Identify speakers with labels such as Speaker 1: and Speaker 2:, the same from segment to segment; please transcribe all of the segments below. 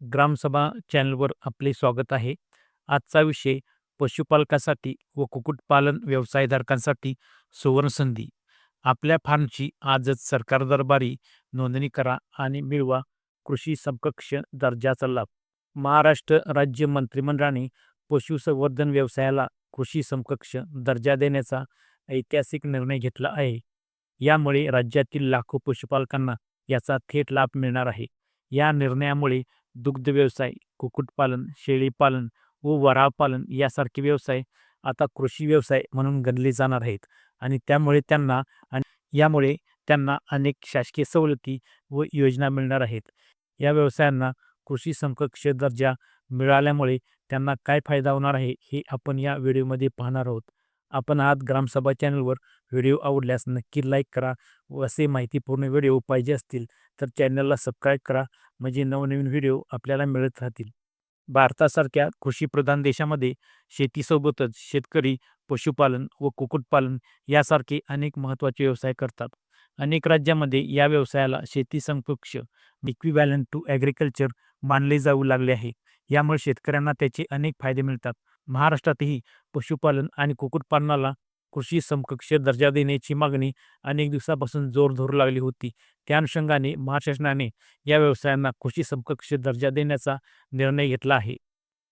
Speaker 1: ग्रामसभा चॅनलवर आपले स्वागत आहे. आजचा विषय पशुपालकासाठी व कुक्कुटपालन व्यवसायधारकांसाठी सुवर्णसंधी. आपल्या फार्मची आजच सरकार दरबारी नोंदणी करा आणि मिळवा कृषी समकक्ष दर्जाचा लाभ. महाराष्ट्र राज्य मंत्रिमंडळाने पशुसंवर्धन व्यवसायाला कृषी समकक्ष दर्जा देण्याचा ऐतिहासिक निर्णय घेतला आहे. यामुळे राज्यातील लाखो पशुपालकांना याचा थेट लाभ मिळणार आहे. या निर्णयामुळे दुग्ध व्यवसाय कुक्कुटपालन शेळीपालन व वराहपालन यासारखे व्यवसाय आता कृषी व्यवसाय म्हणून गणले जाणार आहेत आणि त्यामुळे त्यांना आणि यामुळे त्यांना अनेक शासकीय सवलती व योजना मिळणार आहेत. या व्यवसायांना कृषी समकक्ष दर्जा मिळाल्यामुळे त्यांना काय फायदा होणार आहे हे आपण या व्हिडिओमध्ये पाहणार आहोत. आपण आज ग्रामसभा चॅनलवर व्हिडिओ आवडल्यास नक्की लाईक करा व असे माहितीपूर्ण व्हिडिओ पाहिजे असतील तर चॅनलला सबस्क्राईब करा म्हणजे नवनवीन व्हिडिओ आपल्याला मिळत राहतील. भारतासारख्या कृषीप्रधान देशामध्ये शेतीसोबतच शेतकरी पशुपालन व कुक्कुटपालन यासारखे अनेक महत्त्वाचे व्यवसाय करतात. अनेक राज्यामध्ये या व्यवसायाला शेती समकक्ष इक्विवॅलंट टू ॲग्रिकल्चर मानले जाऊ लागले आहे. यामुळे शेतकऱ्यांना त्याचे अनेक फायदे मिळतात. महाराष्ट्रातही पशुपालन आणि कुक्कुटपालनाला कृषी समकक्ष दर्जा देण्याची मागणी अनेक दिवसापासून जोर धरू लागली होती. त्या अनुषंगाने महाशासनाने या व्यवसायांना कृषी समकक्ष दर्जा देण्याचा निर्णय घेतला आहे.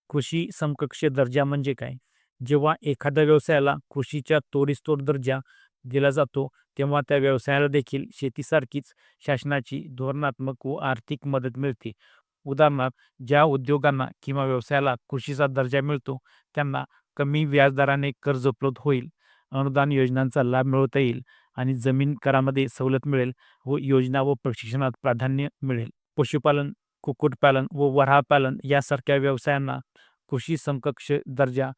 Speaker 1: कृषी समकक्ष दर्जा म्हणजे काय? जेव्हा एखाद्या व्यवसायाला कृषीच्या तोडीस्तोड दर्जा दिला जातो तेव्हा त्या व्यवसायाला देखील शेतीसारखीच शासनाची धोरणात्मक व आर्थिक मदत मिळते. उदाहरणार्थ ज्या उद्योगांना किंवा व्यवसायाला कृषीचा दर्जा मिळतो त्यांना कमी व्याजदराने कर्ज उपलब्ध होईल अनुदान योजनांचा लाभ मिळवता येईल आणि जमीन करामध्ये सवलत मिळेल व योजना व प्रशिक्षणात प्राधान्य मिळेल. पशुपालन कुक्कुटपालन व वराहपालन यासारख्या व्यवसायांना कृषी समकक्ष दर्जा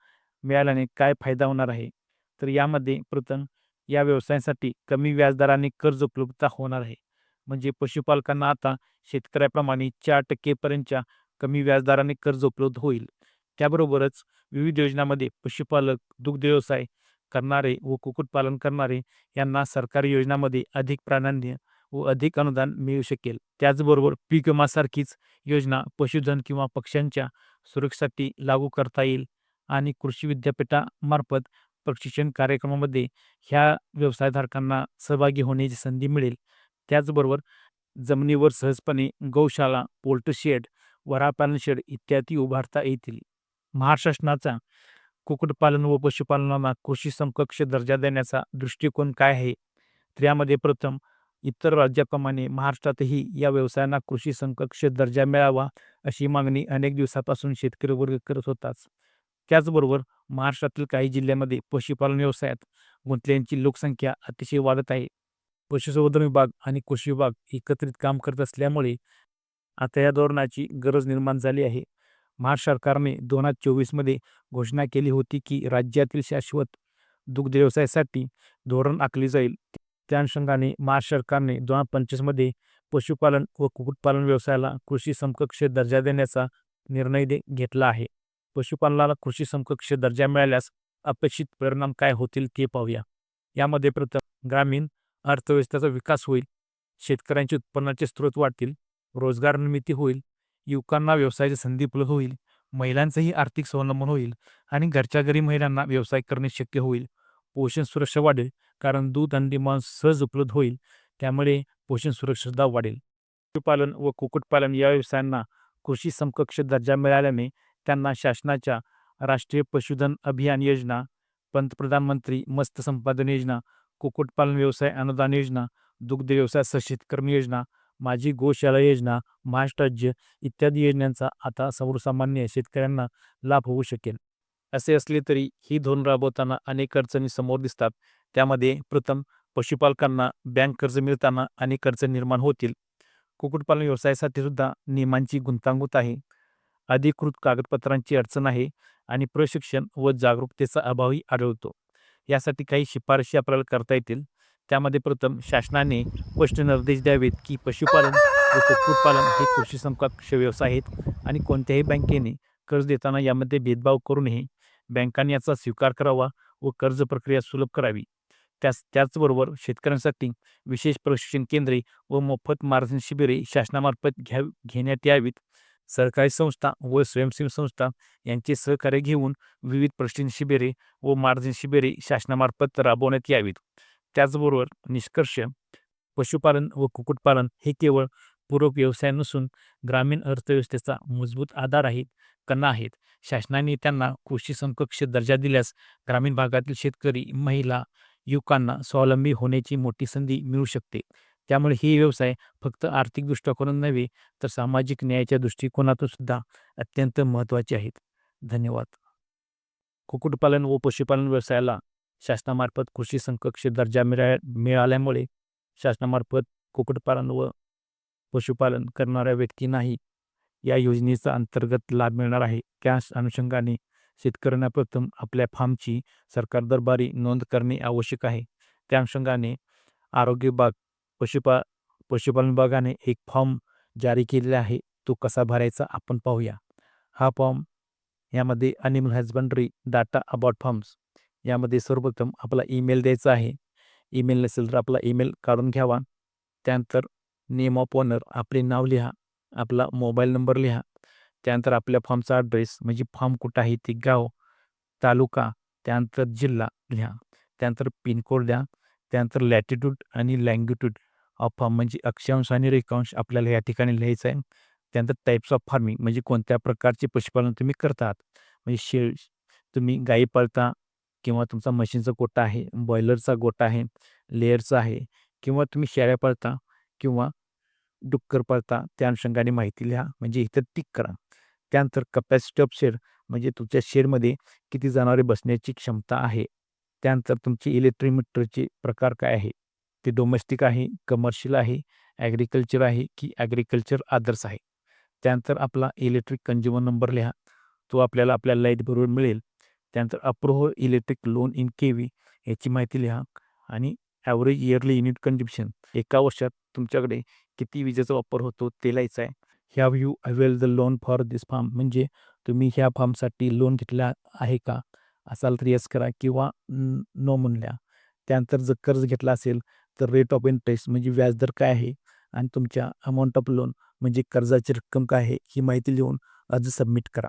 Speaker 1: मिळाल्याने काय फायदा होणार आहे? तर यामध्ये प्रथम या व्यवसायासाठी कमी व्याजदराने कर्ज उपलब्धता होणार आहे. म्हणजे पशुपालकांना आता शेतकऱ्याप्रमाणे चार टक्केपर्यंतच्या कमी व्याजदराने कर्ज उपलब्ध होईल. त्याबरोबरच विविध योजनांमध्ये पशुपालक दुग्ध व्यवसाय करणारे व कुक्कुटपालन करणारे यांना सरकारी योजनांमध्ये अधिक प्राधान्य व अधिक अनुदान मिळू शकेल. त्याचबरोबर पीक विमासारखीच योजना पशुधन किंवा पक्ष्यांच्या सुरक्षेसाठी लागू करता येईल आणि कृषी विद्यापीठामार्फत प्रशिक्षण कार्यक्रमामध्ये ह्या व्यवसायधारकांना सहभागी होण्याची संधी मिळेल. त्याचबरोबर जमिनीवर सहजपणे गौशाला पोल्ट्री शेड वरापालन शेड इत्यादी उभारता येतील. महाराष्ट्राचा कुक्कुटपालन व पशुपालनाला कृषी समकक्ष दर्जा देण्याचा दृष्टिकोन काय आहे? तर यामध्ये प्रथम इतर राज्याप्रमाणे महाराष्ट्रातही या व्यवसायांना कृषी समकक्ष दर्जा मिळावा अशी मागणी अनेक दिवसापासून शेतकरी वर्ग करत होताच. त्याचबरोबर महाराष्ट्रातील काही जिल्ह्यांमध्ये पशुपालन व्यवसायात गुंतलेल्यांची लोकसंख्या अतिशय वाढत आहे. पशुसंवर्धन विभाग आणि कृषी विभाग एकत्रित काम करत असल्यामुळे आता या धोरणाची गरज निर्माण झाली आहे. महाराष्ट्र सरकारने दोन हजार चोवीसमध्ये घोषणा केली होती की राज्यातील शाश्वत दुग्ध व्यवसायासाठी धोरण आखले जाईल. त्या अनुषंगाने महाराष्ट्र सरकारने दोन हजार पंचवीसमध्ये पशुपालन व कुक्कुटपालन व्यवसायाला कृषी समकक्ष दर्जा देण्याचा निर्णय दे घेतला आहे. पशुपालनाला कृषी समकक्ष दर्जा मिळाल्यास अपेक्षित परिणाम काय होतील ते पाहूया. यामध्ये प्रथम ग्रामीण अर्थव्यवस्थेचा विकास होईल शेतकऱ्यांचे उत्पन्नाचे स्रोत वाढतील रोजगार निर्मिती होईल युवकांना व्यवसायाची संधी उपलब्ध होईल महिलांचंही आर्थिक स्वावलंबन होईल आणि घरच्या घरी महिलांना व्यवसाय करणे शक्य होईल. पोषण सुरक्षा वाढेल कारण दूध अंडी मांस सहज उपलब्ध होईल त्यामुळे पोषण सुरक्षासुद्धा वाढेल. पशुपालन व कुक्कुटपालन या व्यवसायांना कृषी समकक्ष दर्जा मिळाल्याने त्यांना शासनाच्या राष्ट्रीय पशुधन अभियान योजना पंतप्रधानमंत्री मत्स्य संपादन योजना कुक्कुटपालन व्यवसाय अनुदान योजना दुग्ध व्यवसाय सशेतकर्म योजना माझी गोशाळा योजना महाराष्ट्र राज्य इत्यादी योजनांचा आता सर्वसामान्य शेतकऱ्यांना लाभ होऊ शकेल. असे असले तरी ही धोरण राबवताना अनेक अडचणी समोर दिसतात. त्यामध्ये प्रथम पशुपालकांना बँक कर्ज मिळताना अनेक अडचणी निर्माण होतील. कुक्कुटपालन व्यवसायासाठी सुद्धा नियमांची गुंतागुंत आहे. अधिकृत कागदपत्रांची अडचण आहे आणि प्रशिक्षण व जागरूकतेचा अभावही आढळतो. यासाठी काही शिफारशी आपल्याला करता येतील. त्यामध्ये प्रथम शासनाने स्पष्ट निर्देश द्यावेत की पशुपालन व कुक्कुटपालन हे कृषी समकक्ष व्यवसाय आहेत आणि कोणत्याही बँकेने कर्ज देताना यामध्ये भेदभाव करू नये. बँकांनी याचा स्वीकार करावा व कर्ज प्रक्रिया सुलभ करावी. त्याच त्याचबरोबर शेतकऱ्यांसाठी विशेष प्रशिक्षण केंद्रे व मोफत मार्गदर्शन शिबिरे शासनामार्फत घ्या घेण्यात यावीत. सरकारी संस्था व स्वयंसेवी संस्था यांचे सहकार्य घेऊन विविध प्रशिक्षण शिबिरे व मार्गदर्शन शिबिरे शासनामार्फत राबवण्यात यावीत. त्याचबरोबर निष्कर्ष पशुपालन व कुक्कुटपालन हे केवळ पूरक व्यवसाय नसून ग्रामीण अर्थव्यवस्थेचा मजबूत आधार आहेत कणा आहेत शासनाने त्यांना कृषी समकक्ष दर्जा दिल्यास ग्रामीण भागातील शेतकरी महिला युवकांना स्वावलंबी होण्याची मोठी संधी मिळू शकते. त्यामुळे हे व्यवसाय फक्त आर्थिक दृष्टिकोनातून नव्हे तर सामाजिक न्यायाच्या दृष्टिकोनातून सुद्धा अत्यंत महत्त्वाचे आहेत. धन्यवाद. कुक्कुटपालन व पशुपालन व्यवसायाला शासनामार्फत कृषी संकक्ष दर्जा मिळा मिळाल्यामुळे शासनामार्फत कुक्कुटपालन व पशुपालन करणाऱ्या व्यक्तींनाही या योजनेचा अंतर्गत लाभ मिळणार आहे. त्याच अनुषंगाने शेतकऱ्यांना प्रथम आपल्या फार्मची सरकार दरबारी नोंद करणे आवश्यक आहे. त्या अनुषंगाने आरोग्य विभाग पशुपा पशुपालन विभागाने एक फॉर्म जारी केलेला आहे. तो कसा भरायचा आपण पाहूया. हा फॉर्म यामध्ये animal husbandry data about forms यामध्ये सर्वप्रथम आपला ईमेल द्यायचा आहे. ईमेल नसेल तर आपला ईमेल काढून घ्यावा. त्यानंतर नेम ऑफ ओनर आपले नाव लिहा. आपला मोबाईल नंबर लिहा. त्यानंतर आपल्या फॉर्मचा ॲड्रेस म्हणजे फॉर्म कुठं आहे ते गाव तालुका त्यानंतर जिल्हा लिहा. त्यानंतर पिनकोड द्या. त्यानंतर लॅटिट्यूड आणि लँग्युट्यूड ऑफ फॉर्म म्हणजे अक्षांश आणि रेखांश आपल्याला या ठिकाणी लिहायचं आहे. त्यानंतर टाईप्स ऑफ फार्मिंग म्हणजे कोणत्या प्रकारचे पशुपालन तुम्ही करतात? म्हणजे शेळ तुम्ही गाई पाळता किंवा तुमचा म्हशींचा गोटा आहे बॉयलरचा गोटा आहे लेअरचा आहे किंवा तुम्ही शेळ्या पाळता किंवा डुक्कर पाळता त्या अनुषंगाने माहिती लिहा. म्हणजे इथं टिक करा. त्यानंतर कपॅसिटी ऑफ शेअर म्हणजे तुमच्या शेअरमध्ये किती जनावरे बसण्याची क्षमता आहे. त्यानंतर तुमची इलेक्ट्रिक मीटरचे प्रकार काय आहे? ते डोमेस्टिक आहे कमर्शियल आहे ॲग्रिकल्चर आहे की ॲग्रिकल्चर आदर्स आहे. त्यानंतर आपला इलेक्ट्रिक कंझ्युमर नंबर लिहा. तो आपल्याला आपल्या लाइट बरोबर मिळेल. त्यानंतर अप्रोह electric loan in K V याची माहिती लिहा. आणि ॲव्हरेज इयरली युनिट कंझिप्शन एका वर्षात तुमच्याकडे किती विजेचा वापर होतो ते लिहायचा आहे. Have you avail the loan for this form म्हणजे तुम्ही ह्या फार्मसाठी लोन घेतला आहे का? असाल तर येस करा किंवा नो म्हणल्या त्यानंतर जर कर्ज घेतला असेल तर रेट ऑफ इंटरेस्ट म्हणजे व्याजदर काय आहे? आणि तुमच्या अमाऊंट ऑफ लोन म्हणजे कर्जाची रक्कम काय आहे? ही माहिती लिहून अर्ज सबमिट करा.